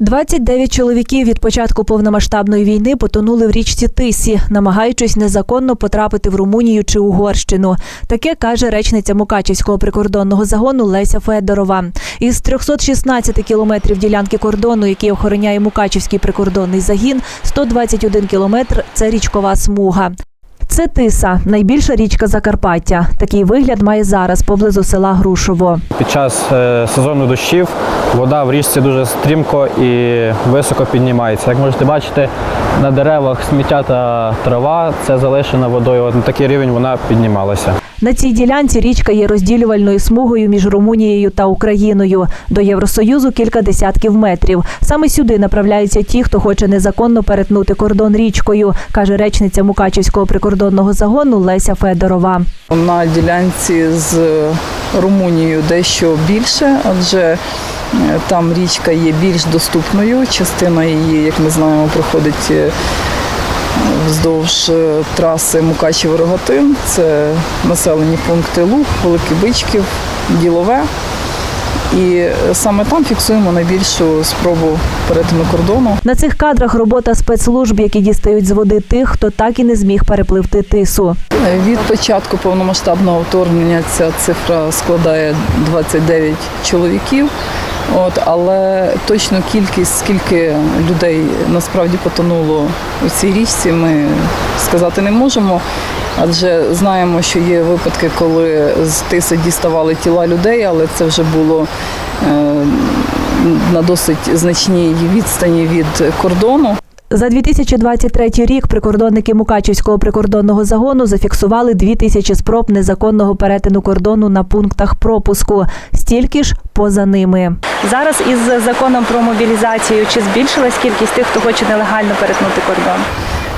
29 чоловіків від початку повномасштабної війни потонули в річці Тисі, намагаючись незаконно потрапити в Румунію чи Угорщину. Таке каже речниця Мукачівського прикордонного загону Леся Федорова. Із 316 кілометрів ділянки кордону, які охороняє Мукачівський прикордонний загін, 121 кілометр це річкова смуга. Це Тиса, найбільша річка Закарпаття. Такий вигляд має зараз поблизу села Грушово. Під час е, сезону дощів вода в річці дуже стрімко і високо піднімається. Як можете бачити, на деревах сміття та трава це залишена водою. От на такий рівень вона піднімалася. На цій ділянці річка є розділювальною смугою між Румунією та Україною. До Євросоюзу кілька десятків метрів. Саме сюди направляються ті, хто хоче незаконно перетнути кордон річкою, каже речниця Мукачівського прикордонного загону Леся Федорова. На ділянці з Румунією дещо більше, адже е, там річка є більш доступною. Частина її, як ми знаємо, проходить е, вздовж е, траси Мукачево-Рогатин. Це населені пункти Луг, Великий Бичків, Ділове. І саме там фіксуємо найбільшу спробу перетину кордону. На цих кадрах робота спецслужб, які дістають з води тих, хто так і не зміг перепливти тису. Від початку повномасштабного вторгнення ця цифра складає 29 чоловіків. От, але точну кількість, скільки людей насправді потонуло у цій річці, ми сказати не можемо. Адже знаємо, що є випадки, коли з тиси діставали тіла людей, але це вже було е, на досить значній відстані від кордону. За 2023 рік прикордонники Мукачівського прикордонного загону зафіксували 2 тисячі спроб незаконного перетину кордону на пунктах пропуску. Стільки ж поза ними. Зараз із законом про мобілізацію чи збільшилась кількість тих, хто хоче нелегально перетнути кордон?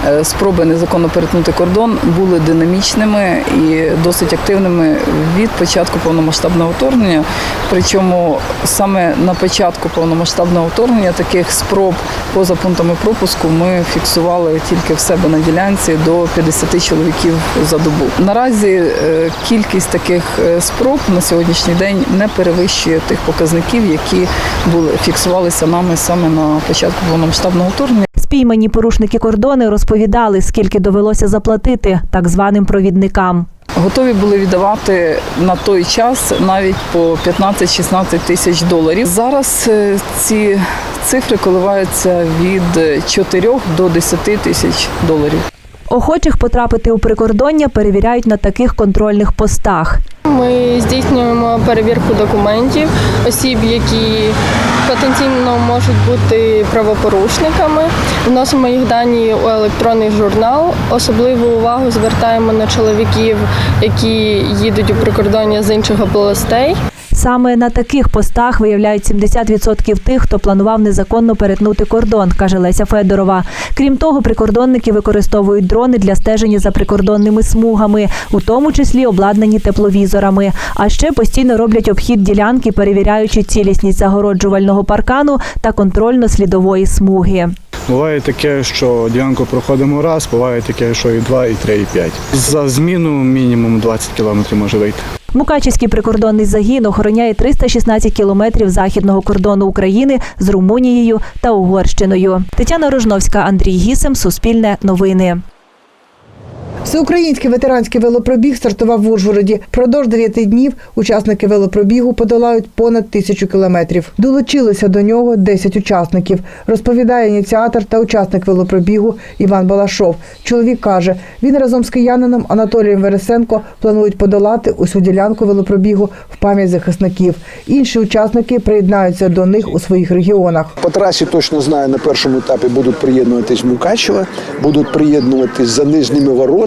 Е, Спроби незаконно перетнути кордон були динамічними і досить активними від початку повномасштабного вторгнення. Причому саме на початку повномасштабного вторгнення таких спроб поза пунктами пропуску ми фіксували тільки в себе на ділянці до 50 чоловіків за добу. Наразі е, кількість таких е, спроб на сьогоднішній день не перевищує тих показників, які були фіксувалися нами саме на початку повномасштабного вторгнення. Спіймані порушники кордони розповідали, скільки довелося заплатити так званим провідникам. Готові були віддавати на той час навіть по 15-16 тисяч доларів. Зараз е, ці цифри коливаються від 4 до 10 тисяч доларів. Охочих потрапити у прикордоння перевіряють на таких контрольних постах. Ми здійснюємо перевірку документів осіб, які потенційно можуть бути правопорушниками. Вносимо їх дані у електронний журнал. Особливу увагу звертаємо на чоловіків, які їдуть у прикордоння з інших областей. Саме на таких постах виявляють 70% тих, хто планував незаконно перетнути кордон, каже Леся Федорова. Крім того, прикордонники використовують дрони для стеження за прикордонними смугами, у тому числі обладнані тепловізорами. А ще постійно роблять обхід ділянки, перевіряючи цілісність загороджувального паркану та контрольно-слідової смуги. Буває таке, що ділянку проходимо раз, буває таке, що і два, і три, і п'ять. За зміну мінімум 20 кілометрів може вийти. Мукачівський прикордонний загін охороняє 316 кілометрів західного кордону України з Румунією та Угорщиною. Тетяна Рожновська, Андрій Гісем, Суспільне новини. Всеукраїнський ветеранський велопробіг стартував в Ужгороді. Продовж дев'яти днів учасники велопробігу подолають понад тисячу кілометрів. Долучилися до нього 10 учасників, розповідає ініціатор та учасник велопробігу Іван Балашов. Чоловік каже, він разом з киянином Анатолієм Вересенко планують подолати усю ділянку велопробігу в пам'ять захисників. Інші учасники приєднаються до них у своїх регіонах. По трасі точно знаю, на першому етапі будуть приєднуватись Мукачево, будуть приєднуватись за нижніми воротами.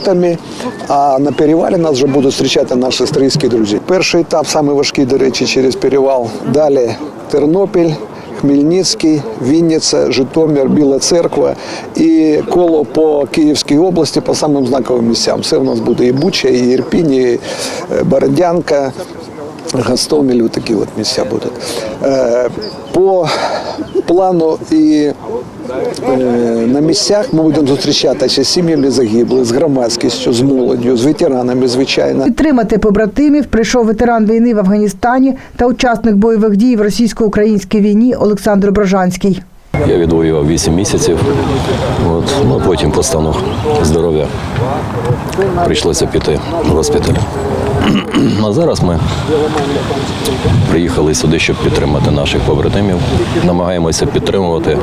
А на перевалі нас вже будуть зустрічати наші австрійські друзі. Перший етап самий важкий, до речі, через перевал. Далі Тернопіль. Хмельницький, Вінниця, Житомир, Біла Церква і коло по Київській області по самим знаковим місцям. Це в нас буде і Буча, і Ірпінь, і е, Бородянка, Гастомель, такі от місця будуть. Е, По плану і на місцях ми будемо зустрічатися з сім'ями загиблих, з громадськістю, з молоддю, з ветеранами, звичайно. Підтримати побратимів прийшов ветеран війни в Афганістані та учасник бойових дій в російсько-українській війні Олександр Брожанський. Я відвоював 8 місяців. От, ну, потім по стану здоров'я прийшлося піти в госпіталь. А зараз ми приїхали сюди, щоб підтримати наших побратимів. Намагаємося підтримувати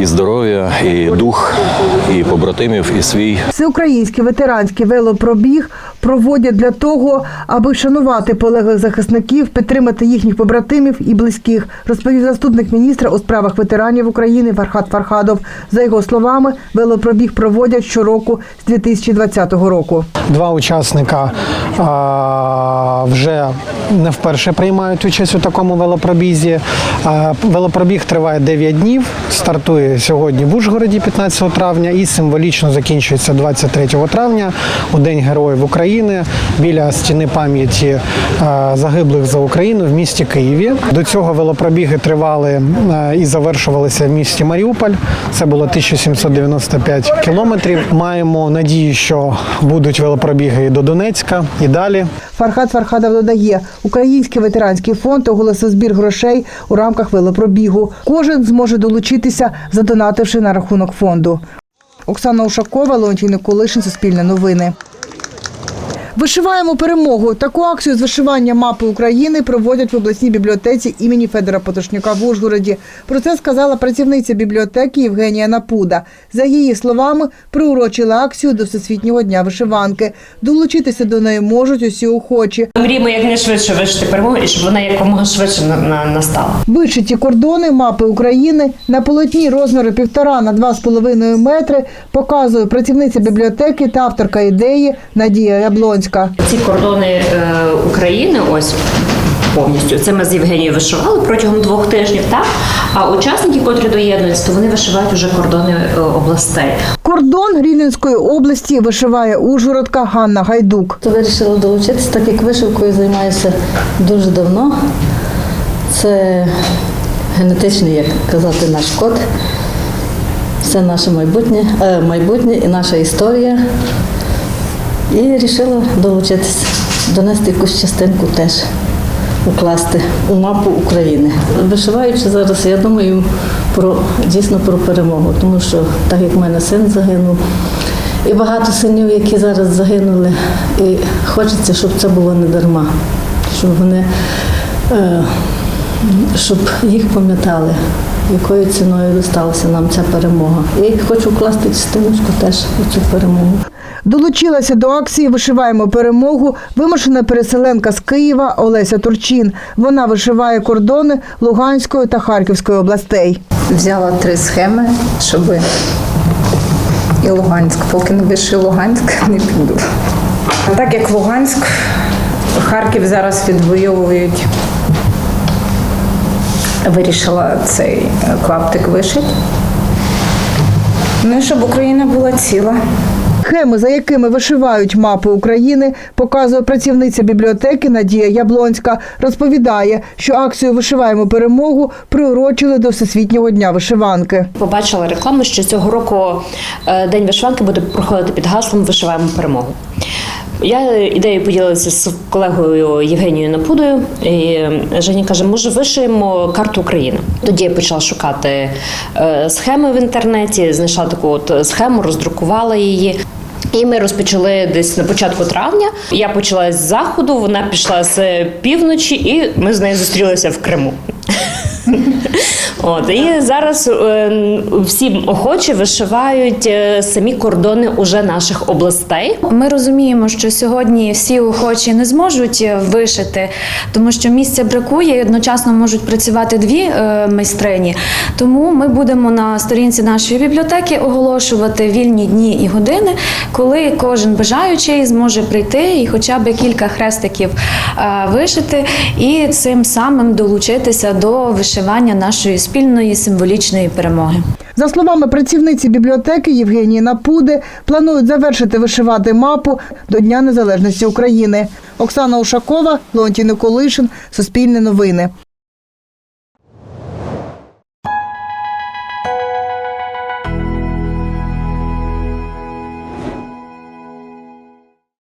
і здоров'я, і дух, і побратимів, і свій. Всеукраїнський ветеранський велопробіг проводять для того, аби шанувати полеглих захисників, підтримати їхніх побратимів і близьких, розповів заступник міністра у справах ветеранів України Фархат Фархадов. За його словами, велопробіг проводять щороку з 2020 року. Два учасника а, вже не вперше приймають участь у такому велопробізі. А, велопробіг триває 9 днів, стартує сьогодні в Ужгороді 15 травня і символічно закінчується 23 травня у День Героїв України біля стіни пам'яті загиблих за Україну в місті Києві. До цього велопробіги тривали і завершувалися в місті Маріуполь. Це було 1795 кілометрів. Маємо надію, що будуть велопробіги і до Донецька, і далі. Фархат Фархадов додає, Український ветеранський фонд оголосив збір грошей у рамках велопробігу. Кожен зможе долучитися, задонативши на рахунок фонду. Оксана Ушакова, Леонтій Николишин, Суспільне новини. Вишиваємо перемогу. Таку акцію з вишивання мапи України проводять в обласній бібліотеці імені Федора Потошнюка в Ужгороді. Про це сказала працівниця бібліотеки Євгенія Напуда. За її словами, приурочили акцію до Всесвітнього дня вишиванки. Долучитися до неї можуть усі охочі. Мріємо якнайшвидше вишити перемогу і щоб вона якомога швидше на- на- настала. Вишиті кордони мапи України на полотні розміру півтора на два з половиною метри показує працівниця бібліотеки та авторка ідеї Надія Яблонська. Ці кордони е, України, ось повністю. Це ми з Євгенією вишивали протягом двох тижнів. Так а учасники, котрі доєднуються, то вони вишивають уже кордони е, областей. Кордон Рівненської області вишиває Ужгородка Ганна Гайдук. То вирішила долучитися, так як вишивкою займаюся дуже давно. Це генетичний, як казати, наш код. Це наше майбутнє, е, майбутнє і наша історія. І вирішила долучитися, донести якусь частинку теж укласти у мапу України. Вишиваючи зараз, я думаю про дійсно про перемогу, тому що так як в мене син загинув, і багато синів, які зараз загинули, і хочеться, щоб це було не дарма, щоб вони е, щоб їх пам'ятали, якою ціною досталася нам ця перемога. І хочу вкласти частиночку теж у цю перемогу. Долучилася до акції Вишиваємо перемогу вимушена переселенка з Києва Олеся Турчин. Вона вишиває кордони Луганської та Харківської областей. Взяла три схеми, щоб і Луганськ. Поки не вишив Луганськ, не піду. Так як Луганськ, Харків зараз відвоюють. Вирішила цей клаптик вишити. Ну і щоб Україна була ціла. Схеми, за якими вишивають мапи України, показує працівниця бібліотеки Надія Яблонська. Розповідає, що акцію Вишиваємо перемогу приурочили до Всесвітнього дня вишиванки. Побачила рекламу, що цього року е, День вишиванки буде проходити під гаслом Вишиваємо перемогу. Я ідеєю поділилася з колегою Євгенією Напудою. І Женя каже, може, вишиємо карту України. Тоді я почала шукати е, схеми в інтернеті, знайшла таку от схему, роздрукувала її. І ми розпочали десь на початку травня. Я почала з заходу, вона пішла з півночі, і ми з нею зустрілися в Криму. От і зараз е, всі охочі вишивають е, самі кордони уже наших областей. Ми розуміємо, що сьогодні всі охочі не зможуть вишити, тому що місця бракує і одночасно можуть працювати дві е, майстрині. Тому ми будемо на сторінці нашої бібліотеки оголошувати вільні дні і години, коли кожен бажаючий зможе прийти і хоча б кілька хрестиків е, вишити, і цим самим долучитися до вишивання нашої спільної символічної перемоги. За словами працівниці бібліотеки Євгенії Напуди, планують завершити вишивати мапу до Дня Незалежності України. Оксана Ушакова, Леонтій Николишин, Суспільне новини.